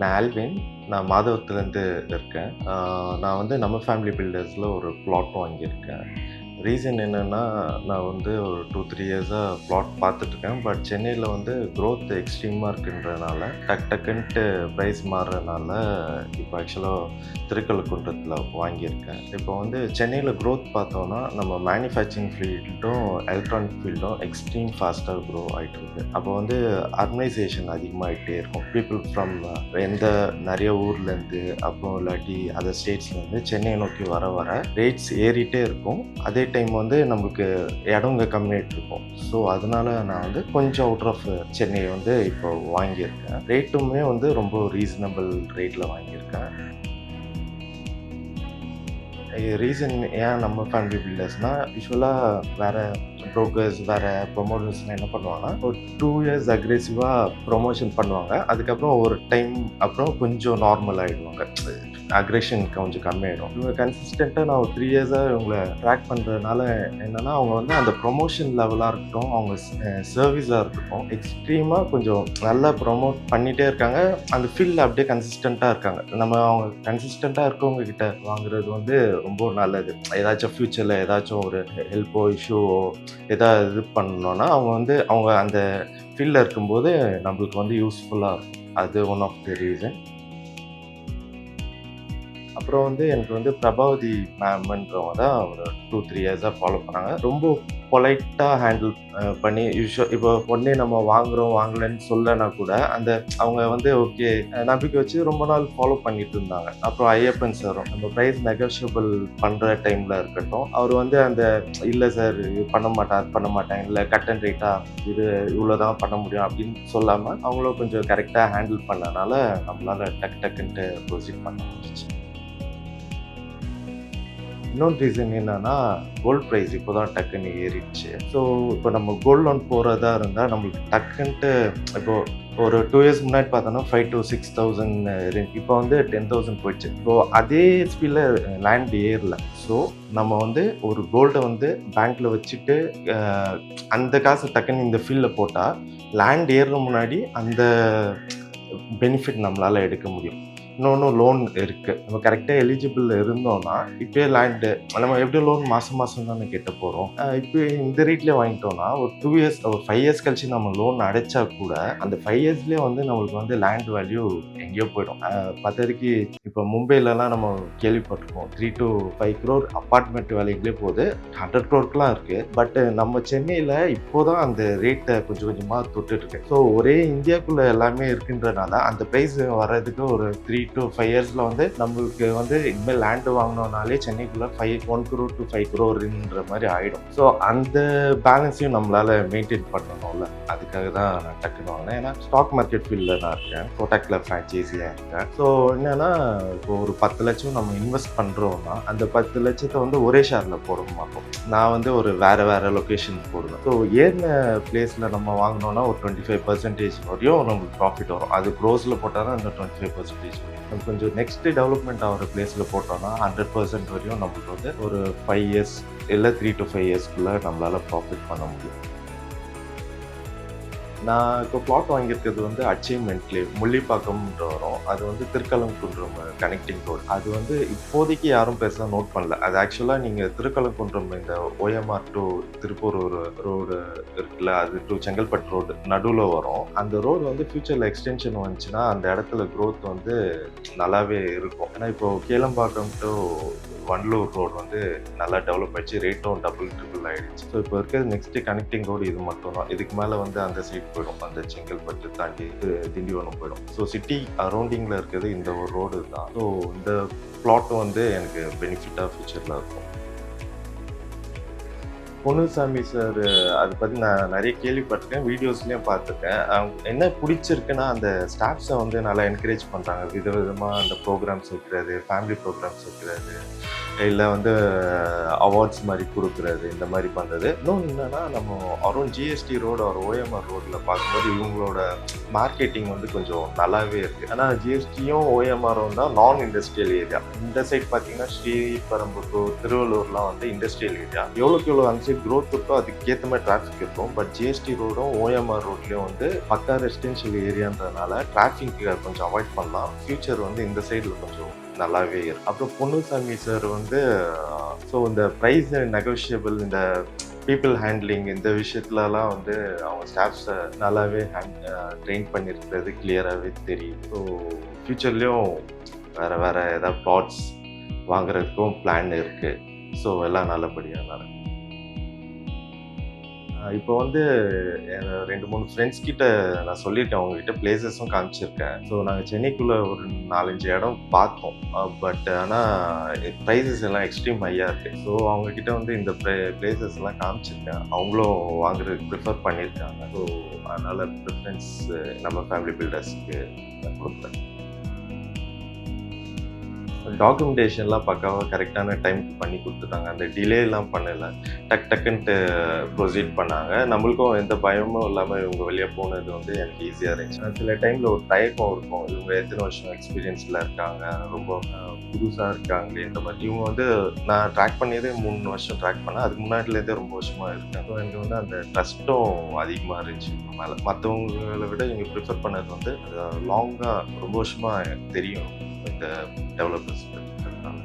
நான் ஆல்வின் நான் மாதவத்துலேருந்து இருக்கேன். நான் வந்து நம்ம ஃபேமிலி பில்டர்ஸில் ஒரு பிளாட் வாங்கியிருக்கேன். ரீசன் என்னென்னா நான் வந்து ஒரு டூ த்ரீ இயர்ஸாக ப்ளாட் பார்த்துட்ருக்கேன் பட் சென்னையில் வந்து க்ரோத் எக்ஸ்ட்ரீமாக இருக்குன்றனால டக் டக்குன்ட்டு ப்ரைஸ் மாறுறதுனால இப்போ ஆக்சுவலாக திருக்கழுக்குன்றத்தில் வாங்கியிருக்கேன். இப்போ வந்து சென்னையில் க்ரோத் பார்த்தோன்னா நம்ம மேனுஃபேக்சரிங் ஃபீல்டும் எலக்ட்ரானிக் ஃபீல்டும் எக்ஸ்ட்ரீம் ஃபாஸ்ட்டாக க்ரோ ஆகிட்டு இருக்கு அப்போ வந்து அர்கனைசேஷன் அதிகமாகிட்டே இருக்கும். பீப்புள் ஃப்ரம் எந்த நிறைய ஊர்லேருந்து அப்புறம் இல்லாட்டி அதர் ஸ்டேட்ஸ்லேருந்து சென்னையை நோக்கி வர வர ரேட்ஸ் ஏறிட்டே இருக்கும். அதே டைம் வந்து நம்மளுக்கு இடம் இங்கே கம்மியாகிட்டு இருக்கும் ஸோ அதனால நான் வந்து கொஞ்சம் அவுட் ஆஃப் சென்னையை வந்து இப்போ வாங்கியிருக்கேன். ரேட்டுமே வந்து ரொம்ப ரீசனபிள் ரேட்டில் வாங்கியிருக்கேன். ரீசன் ஏன் நம்ம ஃபேமிலி பில்டர்ஸ்னால் யூஸ்வலாக வேறு ப்ரோக்கர்ஸ் வேறு ப்ரொமோட்டர்ஸ்லாம் என்ன பண்ணுவாங்கன்னா ஒரு டூ இயர்ஸ் அக்ரெசிவாக ப்ரொமோஷன் பண்ணுவாங்க. அதுக்கப்புறம் ஒரு டைம் அப்புறம் கொஞ்சம் நார்மல் ஆகிடுவாங்க அக்ரெஷன் கொஞ்சம் கம்மியாயிடும். இவங்க கன்சிஸ்டண்ட்டாக நான் ஒரு த்ரீ இயர்ஸாக இவங்களை ட்ராக் பண்ணுறதுனால என்னென்னா அவங்க வந்து அந்த ப்ரொமோஷன் லெவலாக இருக்கட்டும் அவங்க சர்வீஸாக இருக்கட்டும் எக்ஸ்ட்ரீமாக கொஞ்சம் நல்லா ப்ரொமோட் பண்ணிகிட்டே இருக்காங்க. அந்த ஃபீல்டில் அப்படியே கன்சிஸ்டண்ட்டாக இருக்காங்க. நம்ம அவங்க கன்சிஸ்டண்ட்டாக இருக்கவங்க கிட்ட வாங்குறது வந்து ரொம்ப நல்லது. ஏதாச்சும் ஃப்யூச்சரில் ஏதாச்சும் ஒரு ஹெல்ப்போ இஷ்யூவோ ஏதாவது இது பண்ணோன்னா அவங்க வந்து அவங்க அந்த ஃபீல்டில் இருக்கும்போது நம்மளுக்கு வந்து யூஸ்ஃபுல்லாக இருக்கும். அது ஒன் ஆஃப் த ரீசன் அப்புறம் வந்து எனக்கு வந்து பிரபாவதி மேம்ன்றவங்க தான் ஒரு டூ த்ரீ இயர்ஸாக ஃபாலோ பண்ணாங்க. ரொம்ப பொலைட்டாக ஹேண்டில் பண்ணி யூஸ்வல் இப்போ உடனே நம்ம வாங்குறோம் வாங்கலைன்னு சொல்லனா கூட அந்த அவங்க வந்து ஓகே நம்பிக்கை வச்சு ரொம்ப நாள் ஃபாலோ பண்ணிட்டு இருந்தாங்க. அப்புறம் ஐயப்பன் சாரும் நம்ம ப்ரைஸ் நெகோஷியபிள் பண்ணுற டைமில் இருக்கட்டும் அவர் வந்து அந்த இல்லை சார் இது பண்ண மாட்டார் பண்ண மாட்டேன். இல்லை கட் அண்ட் ரேட்டாக இது இவ்வளோ தான் பண்ண முடியும் அப்படின்னு சொல்லாமல் அவங்களும் கொஞ்சம் கரெக்டாக ஹேண்டில் பண்ணனால நம்மளால் டக் டக்குன்ட்டு ப்ரொசீட் பண்ண முடிஞ்சிச்சு. இன்னொன்று ரீசன் என்னன்னா கோல்ட் ப்ரைஸ் இப்போ தான் டக்குன்னு ஏறிடுச்சு. ஸோ இப்போ நம்ம கோல்ட் லோன் போகிறதா இருந்தால் நம்மளுக்கு டக்குன்ட்டு இப்போ ஒரு டூ இயர்ஸ் முன்னாடி பார்த்தோன்னா ஃபைவ் டு சிக்ஸ் தௌசண்ட் இப்போ வந்து டென் தௌசண்ட் போயிடுச்சு. இப்போ அதே ஸ்பீடில் லேண்ட் ஏறல. ஸோ நம்ம வந்து ஒரு கோல்டை வந்து பேங்க்கில் வச்சுட்டு அந்த காசு டக்குன்னு இந்த ஃபீல்டில் போட்டால் லேண்ட் ஏறுற முன்னாடி அந்த பெனிஃபிட் நம்மளால் எடுக்க முடியும். இன்னொன்று லோன் இருக்குது நம்ம கரெக்டாக எலிஜிபிள் இருந்தோம்னா இப்போயே லேண்டு நம்ம எப்படி லோன் மாதம் மாதம் தானே கெட்ட போகிறோம் இப்போ இந்த ரேட்லேயே வாங்கிட்டோம்னா ஒரு டூ இயர்ஸ் ஒரு ஃபைவ் இயர்ஸ் கழிச்சு நம்ம லோன் அடைச்சா கூட அந்த ஃபைவ் இயர்ஸ்லேயே வந்து நம்மளுக்கு வந்து லேண்ட் வேல்யூ எங்கேயோ போயிடும். அஹ் இப்போ மும்பைலலாம் நம்ம கேள்விப்பட்டிருக்கோம். Three to five crore apartment வேலைகளே போகுது. ஹண்ட்ரட் க்ரோர்க்கெலாம் இருக்குது பட் நம்ம சென்னையில் இப்போ தான் அந்த ரேட்டை கொஞ்சம் கொஞ்சமாக தொட்டுட்டு இருக்கு. ஸோ ஒரே இந்தியாக்குள்ளே எல்லாமே இருக்குன்றனால அந்த ப்ரைஸ் வர்றதுக்கு ஒரு த்ரீ டு ஃபைவ் இயர்ஸில் வந்து நம்மளுக்கு வந்து இனிமேல் லேண்டு வாங்கினோம்னாலே சென்னைக்குள்ளே five one crore to five க்ரோர்ன்ற மாதிரி ஆகிடும் ஸோ அந்த பேலன்ஸையும் நம்மளால் மெயின்டைன் பண்ணணும்ல. அதுக்காக தான் நான் டக்குன்னு வாங்கினேன் ஏன்னா ஸ்டாக் மார்க்கெட் ஃபீல்டில் நான் இருக்கேன். கோட்டாக்கில் ஃப்ரான்ச்சைஸியாக இருக்கேன். ஸோ என்னென்னா இப்போ ஒரு பத்து லட்சம் நம்ம இன்வெஸ்ட் பண்ணுறோம்னா அந்த பத்து லட்சத்தை வந்து ஒரே ஷேரில் போட மாட்டோம். நான் வந்து ஒரு வேறு வேறு லொக்கேஷன் போடுவேன். ஸோ ஏறின பிளேஸில் நம்ம வாங்கினோன்னா ஒரு டுவெண்ட்டி ஃபைவ் பர்சன்டேஜ் வரையும் நம்மளுக்கு ப்ராஃபிட் வரும். அது க்ரோஸில் போட்டால் தான் அந்த டுவெண்ட்டி ஃபைவ் பர்சன்டேஜ் வரும். கொஞ்சம் நெக்ஸ்ட் டெவலப்மெண்ட் ஆகிற பிளேஸில் போட்டோம்னா ஹண்ட்ரட் பர்சன்ட் வரையும் நம்மளுக்கு வந்து ஒரு ஃபைவ் இயர்ஸ் இல்லை த்ரீ டு ஃபைவ் இயர்ஸ்க்குள்ளே நம்மளால் ப்ராஃபிட் பண்ண முடியும். நான் இப்போ பிளாட் வாங்கியிருக்கிறது வந்து அச்சீவ்மெண்ட்லேயே முள்ளிப்பாக்கம்ன்ற வரும் அது வந்து திருக்கலங்குன்றம் கனெக்டிங் ரோடு அது வந்து இப்போதைக்கு யாரும் பெருசாக நோட் பண்ணல. அது ஆக்சுவலாக நீங்கள் திருக்கலங்குன்றம் இந்த ஓஎம்ஆர் டு திருப்பூர் ரோடு இருக்குல்ல அது டு செங்கல்பட்டு ரோடு நடுவில் வரும். அந்த ரோடு வந்து ஃபியூச்சரில் எக்ஸ்டென்ஷன் வந்துச்சுன்னா அந்த இடத்துல க்ரோத் வந்து நல்லாவே இருக்கும். ஏன்னா இப்போ கேளம்பாக்கம் டு பண்டலூர் ரோடு வந்து நல்லா டெவலப் ஆயிடுச்சு. ரேட்டும் டபுள் ட்ரிபிள் ஆயிடுச்சு. ஸோ இப்போ இருக்கிறது நெக்ஸ்ட் கனெக்டிங் ரோடு இது மட்டும் தான். இதுக்கு மேலே வந்து அந்த சைட் போயிடும். அந்த செங்கல்பட்டு தாண்டி இது திண்டிவனம் போயிடும். ஸோ சிட்டி அரௌண்டிங்கில் இருக்கிறது இந்த ஒரு ரோடு தான். ஸோ இந்த பிளாட்டும் வந்து எனக்கு பெனிஃபிட்டாக ஃபியூச்சரில் இருக்கும். பொன்னுசாமி சார் அதை பற்றி நான் நிறைய கேள்விப்பட்டிருக்கேன் வீடியோஸ்லேயும் பார்த்துருக்கேன். அவங்க என்ன பிடிச்சிருக்குன்னா அந்த ஸ்டாஃப்ஸை வந்து நல்லா என்கரேஜ் பண்ணுறாங்க விதவிதமாக அந்த ப்ரோக்ராம்ஸ் வைக்கிறது ஃபேமிலி ப்ரோக்ராம்ஸ் வைக்கிறது. இல்லை வந்து அவார்ட்ஸ் மாதிரி கொடுக்குறது இந்த மாதிரி பண்ணுறது இன்னொன்று என்னென்னா நம்ம அரௌண்ட் ஜிஎஸ்டி ரோடு ஒரு ஓஎம்ஆர் ரோட்டில் பார்க்கும்போது இவங்களோட மார்க்கெட்டிங் வந்து கொஞ்சம் நல்லாவே இருக்குது ஆனால் ஜிஎஸ்டியும் ஓஎம்ஆரும் தான் நான் இண்டஸ்ட்ரியல் ஏரியா இந்த சைட் பார்த்தீங்கன்னா ஸ்ரீபெரம்புத்தூர் திருவள்ளூர்லாம் வந்து இண்டஸ்ட்ரியல் ஏரியா எவ்வளோக்கு எவ்வளோ அந்த சைட் க்ரோத் இருக்கோ அதுக்கேற்ற மாதிரி டிராஃபிக் இருக்கும். பட் ஜிஎஸ்டி ரோடும் ஓஎம்ஆர் ரோட்லேயும் வந்து பக்கா ரெசிடென்ஷியல் ஏரியான்றதுனால டிராஃபிக் கொஞ்சம் அவாய்ட் பண்ணலாம். ஃபியூச்சர் வந்து இந்த சைடில் கொஞ்சம் நல்லாவே இருக்கு. அப்புறம் பொன்னுசாமி சார் வந்து ஸோ இந்த ப்ரைஸ் நெகோஷியபிள் இந்த பீப்புள் ஹேண்ட்லிங் இந்த விஷயத்துலலாம் வந்து அவங்க ஸ்டாஃப்ஸை நல்லாவே ஹேண்ட் ட்ரெயின் பண்ணியிருக்கிறது கிளியராகவே தெரியும் ஸோ ஃப்யூச்சர்லேயும் வேறு வேறு ஏதாவது ப்ளாட்ஸ் வாங்குறதுக்கும் பிளான் இருக்குது ஸோ எல்லாம் நல்லபடியாக நடக்கும். இப்போ வந்து என் ரெண்டு மூணு ஃப்ரெண்ட்ஸ் கிட்ட நான் சொல்லியிருக்கேன் அவங்ககிட்ட பிளேசஸும் காமிச்சிருக்கேன். ஸோ நாங்கள் சென்னைக்குள்ளே ஒரு நாலஞ்சு இடம் பார்த்தோம். பட் ஆனால் ப்ரைஸஸ் எல்லாம் எக்ஸ்ட்ரீம் ஹையாக இருக்குது ஸோ அவங்கக்கிட்ட வந்து இந்த பிளேசஸ் எல்லாம் காமிச்சிருக்கேன். அவங்களும் வாங்குறதுக்கு ப்ரிஃபர் பண்ணியிருக்காங்க. ஸோ அதனால் ப்ரிஃபரன்ஸ் நம்ம ஃபேமிலி பில்டர்ஸ்க்கு கொடுக்குறேன். டாக்குமெண்டேஷன்லாம் பக்காவாக கரெக்டான டைமுக்கு பண்ணி கொடுத்துட்டாங்க. அந்த டிலேலாம் பண்ணலை. டக் டக்குன்ட்டு ப்ரொசீட் பண்ணாங்க. நம்மளுக்கும் எந்த பயமும் இல்லாமல் இவங்க வெளியே போனது வந்து எனக்கு ஈஸியாக இருந்துச்சு. சில டைமில் ஒரு தயக்கம் இருக்கும். இவங்க எத்தனை வருஷம் எக்ஸ்பீரியன்ஸில் இருக்காங்க? ரொம்ப புதுசாக இருக்காங்களே. இந்த மாதிரி இவங்க வந்து நான் ட்ராக் பண்ணியதே மூணு வருஷம் ட்ராக் பண்ணேன். அதுக்கு முன்னாடிலேருந்தே ரொம்ப வருஷமாக இருக்கேன். ஸோ எனக்கு வந்து அந்த ட்ரஸ்ட்டும் அதிகமாக இருந்துச்சு. மேலே மற்றவங்களை விட இவங்க ப்ரிஃபர் பண்ணது வந்து லாங்காக ரொம்ப வருஷமாக எனக்கு தெரியும். இந்த டெவலப்பர்ஸ்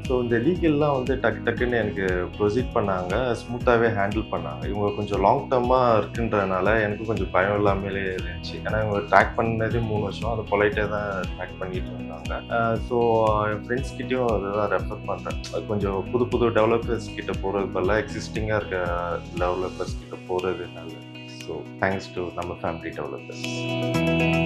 ஸோ இந்த லீகல்லாம் வந்து டக்கு டக்குன்னு எனக்கு ப்ரொசீட் பண்ணாங்க. ஸ்மூத்தாகவே ஹேண்டில் பண்ணாங்க. இவங்க கொஞ்சம் லாங் டர்மாக இருக்குன்றதுனால எனக்கு கொஞ்சம் பயம் இல்லாமலே இருந்துச்சு. ஏன்னா இவங்க ட்ராக் பண்ணதே மூணு வருஷம். அதை பொலைட்டாக தான் ட்ராக் பண்ணிட்டு இருந்தாங்க. ஸோ என் ஃப்ரெண்ட்ஸ் கிட்டேயும் அதை தான் ரெஃபர் பண்ணுறேன் கொஞ்சம் புது புது டெவலப்பர்ஸ் கிட்டே போகிறது பதிலாக எக்ஸிஸ்டிங்காக இருக்க டெவலப்பர்ஸ் கிட்ட போகிறது நல்லது ஸோ தேங்க்ஸ் டு நம்ம ஃபேமிலி டெவலப்பர்ஸ்